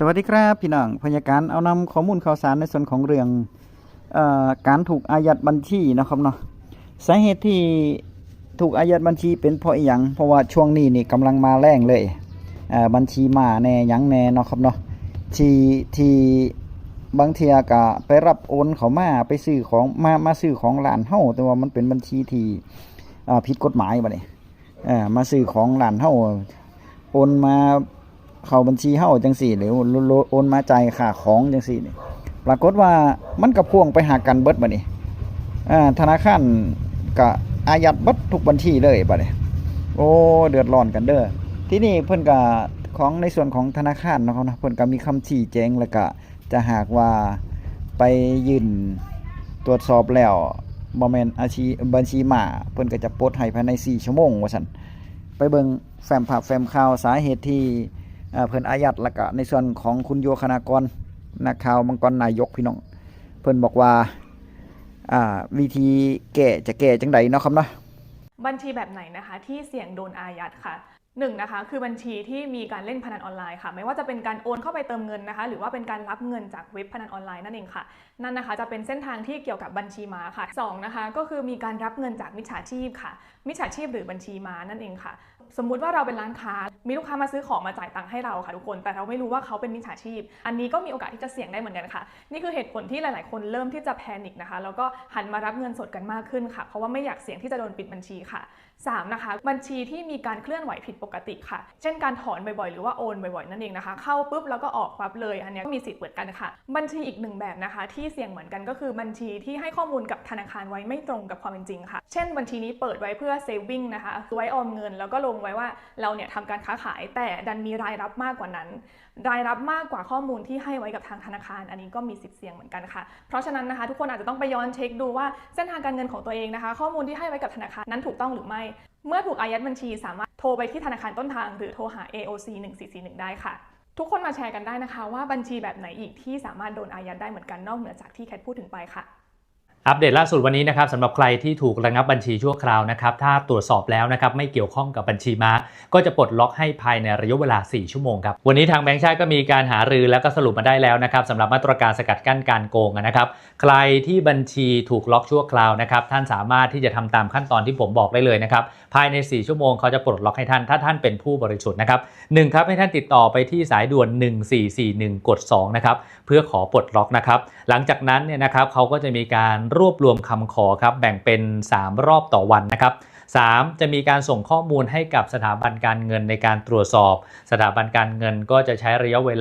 สวัสดีครับพี่น้องพยาการเอานำข้อมูลข่าวสารในส่วนของเรื่องออการถูกอายัดบัญชีนะครับเนาะสาเหตุที่ถูกอายัดบัญชีเป็นเพราะอหยังเพราะว่าช่วงนี้นี่กำลังมาแรงเลยบัญชีมาแน่ยังแน่เนาะครับเนาะที่ที่บางเทียก็ไปรับโอนเขามาไปซื้อของมามาซื้อของร้านเฮาแต่ว่ามันเป็นบัญชีที่ผิดกฎหมายบัดนี้เอ่อมาซื้อของร้านเฮาโอนมา เข้าบัญชีเฮาจังสี่หรือโอนมาใจค่าของจังสี่นี่ปรากฏว่ามันก็พ่วงไปหากันเบิดบัดนี้อ่ธนาคารก็อายัดเบิดทุกบัญชีเลยบัดนี้โอ้เดือดร้อนกันเด้อที่นี่เพิ่นก็ของในส่วนของธนาคารนะครับนะเพิ่นก็มีคำชี้แจงแล้วก็จะหากว่าไปยื่นตรวจสอบแล้วบ่แม่นอาชีบัญชีหมาเพิ่นก็จะปลดให้ภายใน 4 ชั่วโมงว่าซั่นไปเบิ่งแฟ้มภาพแฟ้มข่าวสาเหตุที่ เพิ่นอายัดล้วก็ในส่วนของคุณโยคณากรนักข่าวมังกรนายกพี่น้อง เพิ่นบอกว่าวิธีแก้จะแก้จังใดเนาะครับเนาะบัญชีแบบไหนนะคะที่เสี่ยงโดนอายัดค่ะหนึ่งนะคะคือบัญชีที่มีการเล่นพนันออนไลน์ค่ะ ไม่ว่าจะเป็นการโอนเข้าไปเติมเงินนะคะ หรือว่าเป็นการรับเงินจากเว็บพนันออนไลน์นั่นเองค่ะ นั่นนะคะจะเป็นเส้นทางที่เกี่ยวกับบัญชีม้าค่ะสองนะคะก็คือมีการรับเงินจากมิจฉาชีพค่ะ มิจฉาชีพหรือบัญชีม้านั่นเองค่ะ สมมุติว่าเราเป็นร้านค้า มีลูกค้ามาซื้อของมาจ่ายตังค์ให้เราค่ะทุกคน แต่เราไม่รู้ว่าเขาเป็นมิจฉาชีพ อันนี้ก็มีโอกาสที่จะเสี่ยงได้เหมือนกันค่ะ นี่คือเหตุผลที่หลาย ๆ คนเริ่มที่จะแพนิคนะคะ แล้วก็หันมารับเงินสดกันมากขึ้นค่ะ เพราะว่าไม่อยากเสี่ยงที่จะโดนปิดบัญชีค่ะ 3. นะคะ บัญชีที่มีการเคลื่อนไหวผิดปกติค่ะ เช่นการถอนบ่อยๆ หรือว่าโอนบ่อยๆ นั่นเองนะคะ เข้าปุ๊บแล้วก็ออกปั๊บเลย อันนี้ก็มีสิทธิ์เหมือนกันค่ะ บัญชีอีกหนึ่งแบบนะคะ ที่เสี่ยงเหมือนกันก็คือบัญชีที่ให้ข้อมูลกับธนาคารไว้ไม่ตรงกับความเป็นจริงค่ะ เช่น บัญชีนี้เปิดไว้เพื่อ saving นะคะ ไว้ออมเงินแล้วก็ลงไว้ว่าเราเนี่ยทำการค้าขายแต่ดันมีรายรับมากกว่านั้น รายรับมากกว่าข้อมูลที่ให้ไว้กับทางธนาคาร อันนี้ก็มีสิทธิ์เสี่ยงเหมือนกันค่ะ เพราะฉะนั้นนะคะทุกคนอาจจะต้องไปย้อนเช็คดูว่าเส้นทางการเงินของตัวเองนะคะ ข้อมูลที่ให้ไว้กับธนาคารนั้นถูกต้องหรือไม่ เมื่อถูกอายัดบัญชี สามารถโทรไปที่ธนาคารต้นทาง หรือโทรหา AOC 1441ได้ค่ะทุกคนมาแชร์กันได้นะคะว่าบัญชีแบบไหนอีกที่สามารถโดนอายัดได้เหมือนกันนอกเหนือจากที่แคทพูดถึงไปค่ะ อัปเดตล่าสุดวันนี้นะครับสำหรับใครที่ถูกระงับบัญชีชั่วคราวนะครับถ้าตรวจสอบแล้วนะครับไม่เกี่ยวข้องกับบัญชีม้า ก็จะปลดล็อกให้ภายในระยะเวลา 4 ชั่วโมงครับวันนี้ทางแบงค์ชาติก็มีการหารือแล้วก็สรุปมาได้แล้วนะครับสำหรับมาตรการสกัดกั้นการโกงนะครับใครที่บัญชีถูกล็อกชั่วคราวนะครับท่านสามารถที่จะทำตามขั้นตอนที่ผมบอกได้เลยนะครับภายใน 4 ชั่วโมงเขาจะปลดล็อกให้ท่านถ้าท่านเป็นผู้บริสุทธิ์นะครับหนึ่งครับให้ท่านติดต่อไปที่สายด่วน 1441กด2นะครับเพื่อขอปลดล็อกนะครับหลังจากนั้นเนี่ยนะครับเขาก็จะมีการรวบรวมคำขอครับแบ่งเป็น 3 รอบต่อวันนะครับ 3. จะมีการส่งข้อมูลให้กับสถาบันการเงินในการตรวจสอบ สถาบันการเงินก็จะใช้ระยะเวลา